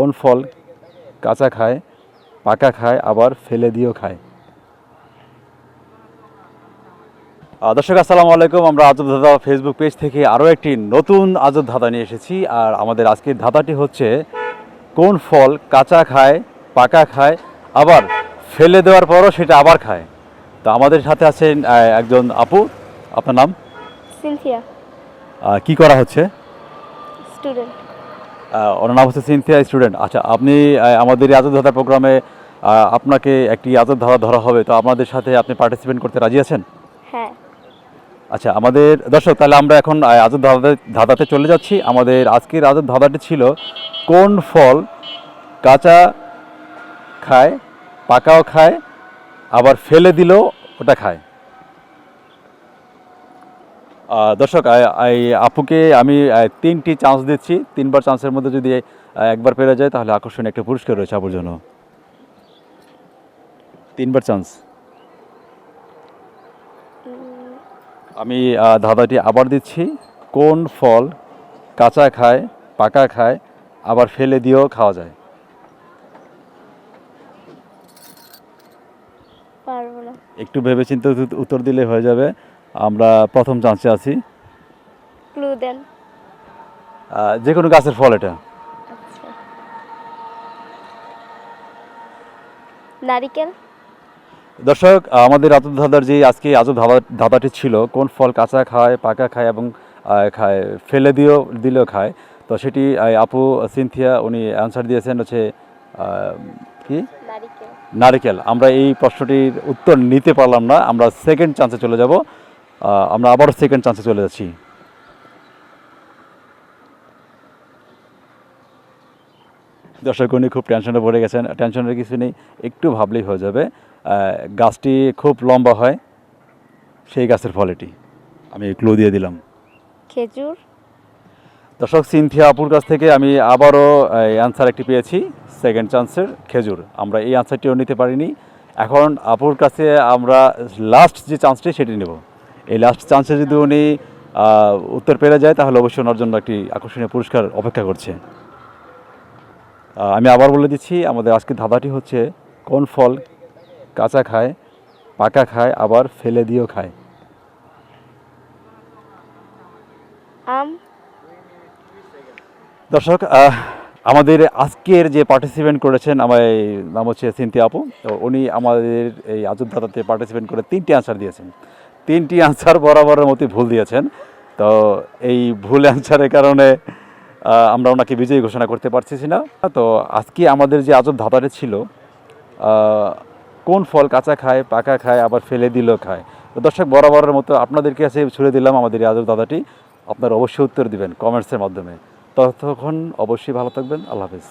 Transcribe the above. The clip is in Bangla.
কোন ফল কাঁচা খায় পাকা খায় আবার ফেলে দিয়েও খায়? দর্শক আসসালামু আলাইকুম। আমরা আজব দাদা ফেসবুক পেজ থেকে আরও একটি নতুন আজব ধাঁধা নিয়ে এসেছি। আর আমাদের আজকের ধাঁধাটি হচ্ছে কোন ফল কাঁচা খায় পাকা খায় আবার ফেলে দেওয়ার পরও সেটা আবার খায়? তো আমাদের সাথে আছেন একজন আপু। আপনার নাম? সিনথিয়া। কি করা হচ্ছে? স্টুডেন্ট ওনার নাম হচ্ছে সিনথিয়া স্টুডেন্ট। আচ্ছা আপনি আমাদের এই আজব ধাঁধা প্রোগ্রামে আপনাকে একটি আজব ধাঁধা ধরা হবে তো আমাদের সাথে আপনি পার্টিসিপেট করতে রাজি আছেন? হ্যাঁ। আচ্ছা আমাদের দর্শক তাহলে আমরা এখন আজব ধাঁধাতে ধাঁধাতে চলে যাচ্ছি। আমাদের আজকের আজব ধাঁধাটি ছিল কোন ফল কাঁচা খায় পাকাও খায় আবার ফেলে দিলেও ওটা খায়? দর্শক আপুকে আমি তিনটি চান্স দিচ্ছি। তিনবার চান্সের মধ্যে যদি একবার পেরে যায় তাহলে আকর্ষণীয় একটা পুরস্কার রয়েছে আপুর জন্য। তিনবার চান্স আমি ধাঁধাটি আবার দিচ্ছি। কোন ফল কাঁচা খায় পাকা খায় আবার ফেলে দিয়েও খাওয়া যায়? একটু ভেবেচিন্তে উত- উত্তর দিলে হয়ে যাবে। আমরা প্রথম চান্সে আছি। ক্লু দেন। যে কোনো গাছের ফল এটা। আচ্ছা। নারিকেল? দর্শক আমাদের আজব ধাঁধার যে আজকে আজব ধাঁধা ধাঁধাটি ছিল কোন ফল কাঁচা খায় পাকা খায় এবং খায় ফেলে দিয়েও দিলেও খায় তো সেটি আপু সিনথিয়া উনি অ্যান্সার দিয়েছেন হচ্ছে কি? নারিকেল। আমরা এই প্রশ্নটির উত্তর নিতে পারলাম না আমরা সেকেন্ড চান্সে চলে যাব। আমরা আবার সেকেন্ড চান্সে চলে যাচ্ছি। দর্শক উনি খুব টেনশনে পড়ে গেছেন। টেনশনের কিছু নেই একটু ভাবলেই হয়ে যাবে। গাছটি খুব লম্বা হয় সেই গাছের ফল এটি আমি ক্লু দিয়ে দিলাম। খেজুর। দর্শক সিনথিয়া আপুর কাছ থেকে আমি আবারও অ্যান্সার একটি পেয়েছি সেকেন্ড চান্সের খেজুর। আমরা এই অ্যান্সারটিও নিতে পারিনি। এখন আপুর কাছে আমরা লাস্ট যে চান্সটি সেটি নেব। এই লাস্ট চান্সে যদি উনি উত্তর পেরে যায় তাহলে অবশ্যই ওনার জন্য একটি আকর্ষণীয় পুরস্কার অপেক্ষা করছে। আমি আবার বলে দিচ্ছি আমাদের আজকের ধাঁধাটি হচ্ছে কোন ফল কাঁচা খায় পাকা খায় আবার ফেলে দিয়েও খায়? আম। দর্শক আমাদের আজকের যে পার্টিসিপেন্ট করেছেন আমার এই নাম হচ্ছে সিনতি আপু। তো উনি আমাদের এই আজব দাদাতে পার্টিসিপেন্ট করে তিনটি আনসার দিয়েছেন। তিনটি আনসার বরাবরের মতো ভুল দিয়েছেন। তো এই ভুল অ্যান্সারের কারণে আমরা ওনাকে বিজয়ী ঘোষণা করতে পারতেছি না। তো আজকে আমাদের যে আজব ধাঁধাটা ছিল কোন ফল কাঁচা খায়, পাকা খায়, আবার ফেলে দিল খায়? তো দর্শক, বরাবরের মতো আপনাদের কাছে ছুড়ে দিলাম আমাদের এই আজব দাদাটি আপনারা অবশ্যই উত্তর দিবেন কমেন্টসের মাধ্যমে। ততক্ষণ অবশ্যই ভালো থাকবেন। আল্লাহ হাফিজ।